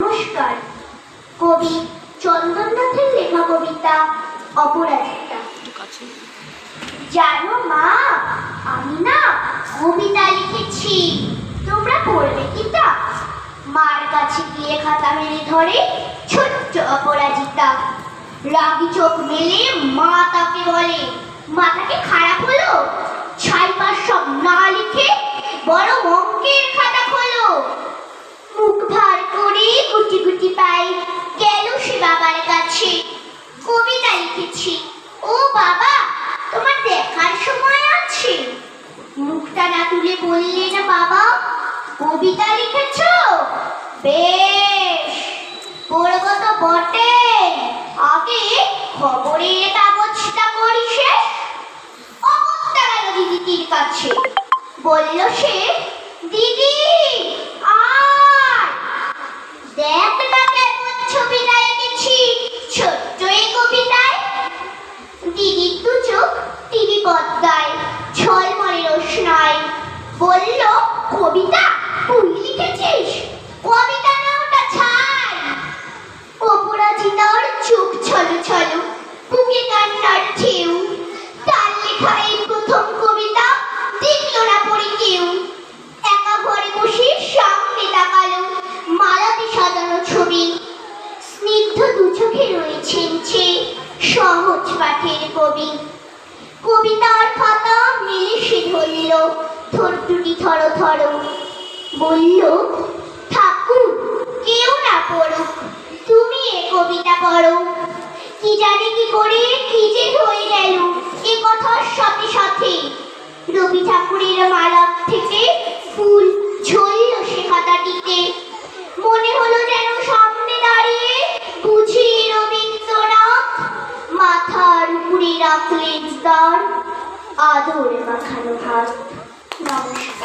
নমস্কার। কবি চন্দননাথের লেখা কবিতা অপরাজিতা জানো মা আমি না কবিতা লিখেছি। তোমরা পড়বে কি তা? মার কাছে গিয়ে খাতা মেলে ধরে ছোট্ট অপরাজিতা। রাগি চোখ মেলে মা তাকে বলে মাথাকে খারাপ হলো? ছাই পাশ সব না লিখে বড় অঙ্কের খাতা খোলো মুখ ভার করে গুটি গুটি পাই গেল সে বাবার কাছে কবিতা লিখেছি ও বাবা তোমার দেখার সময় আছে মুখটা না তুলে বললে না বাবা? কবিতা লিখেছ? বেশ। পড়ব তো বটে। আগে খবরের কাগজটা পড়ি শেষ কাছে। বলল সে, দিদি কবিতা? তুই লিখেছিস? কবিতা না, ওটা ছাই। অপরাজিতার চোখ ছলো ছলো বুকে কান্নার ঢেউ। তার লেখা এই প্রথম কবিতা দেখল না পড়ে কেউ। একা ঘরে বসে সামনে তাকালো। মালাতে সাজানো ছবি। স্নিগ্ধ দু চোখে রয়েছেন যে সহজ পাঠের কবি। কবিতার খাতা মেলে সে ধরল। থর দুটি থর থর। বলল, ঠাকুর, কেউ না পড়ুক, তুমি এ কবিতা পড়ো। কি জানি কি করে কি যে হয়ে গেল এ কথার সাথে সাথে। রবি ঠাকুরের মালা থেকে ফুল ঝরল সে খাতাটিতে। মনে হলো যেন সামনে দাঁড়িয়ে বুঝি রবীন্দ্রনাথ মাথার উপরে রাখলেন তার আদর মাখানো হাত নমস্কার